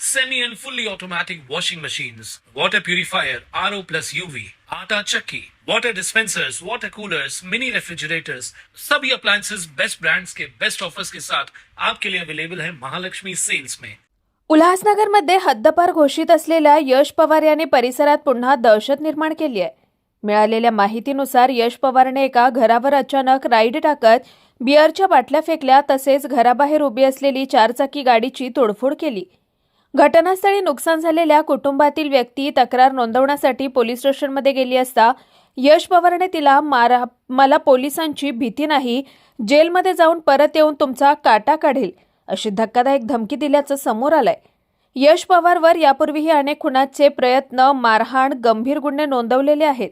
semi and fully automatic washing machines, water purifier, RO plus UV, आटा चक्की, water dispensers, water coolers, mini refrigerators, सभी appliances best brands के best offers के साथ आपके लिए अवेलेबल है महालक्ष्मी सेल्स में उल्हासनगरमध्ये हद्दपार घोषित असलेल्या यश पवार याने परिसरात पुन्हा दहशत निर्माण केली आहे. मिळालेल्या माहितीनुसार यश पवारने एका घरावर अचानक राईड टाकत बिअरच्या बाटल्या फेकल्या तसेच घराबाहेर उभी असलेली चारचाकी गाडीची तोडफोड केली. घटनास्थळी नुकसान झालेल्या कुटुंबातील व्यक्ती तक्रार नोंदवण्यासाठी पोलीस स्टेशनमध्ये गेली असता यश पवारने तिला मारा मला पोलिसांची भीती नाही जेलमध्ये जाऊन परत येऊन तुमचा काटा काढेल अशी धक्कादायक धमकी दिल्याचं समोर आलंय. यश पवारवर यापूर्वीही अनेक खुनाचे प्रयत्न मारहाण गंभीर गुन्हे नोंदवलेले आहेत.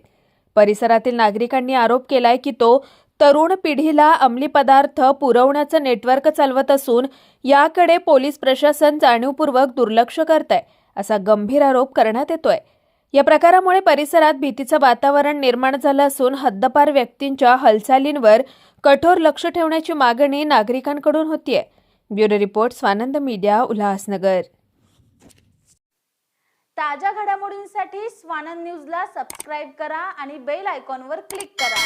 परिसरातील नागरिकांनी आरोप केलाय की तो तरुण पिढीला अंमली पदार्थ पुरवण्याचं नेटवर्क चालवत असून याकडे पोलीस प्रशासन जाणीवपूर्वक दुर्लक्ष करत आहे असा गंभीर आरोप करण्यात येतोय. या प्रकारामुळे परिसरात भीतीचं वातावरण निर्माण झालं असून हद्दपार व्यक्तींच्या हालचालींवर कठोर लक्ष ठेवण्याची मागणी नागरिकांकडून होतीये. Bureau report Swanand media Ulhasnagar. ताज्या घडामोडींसाठी स्वानंद न्यूजला सबस्क्राईब करा आणि बेल आयकॉनवर क्लिक करा.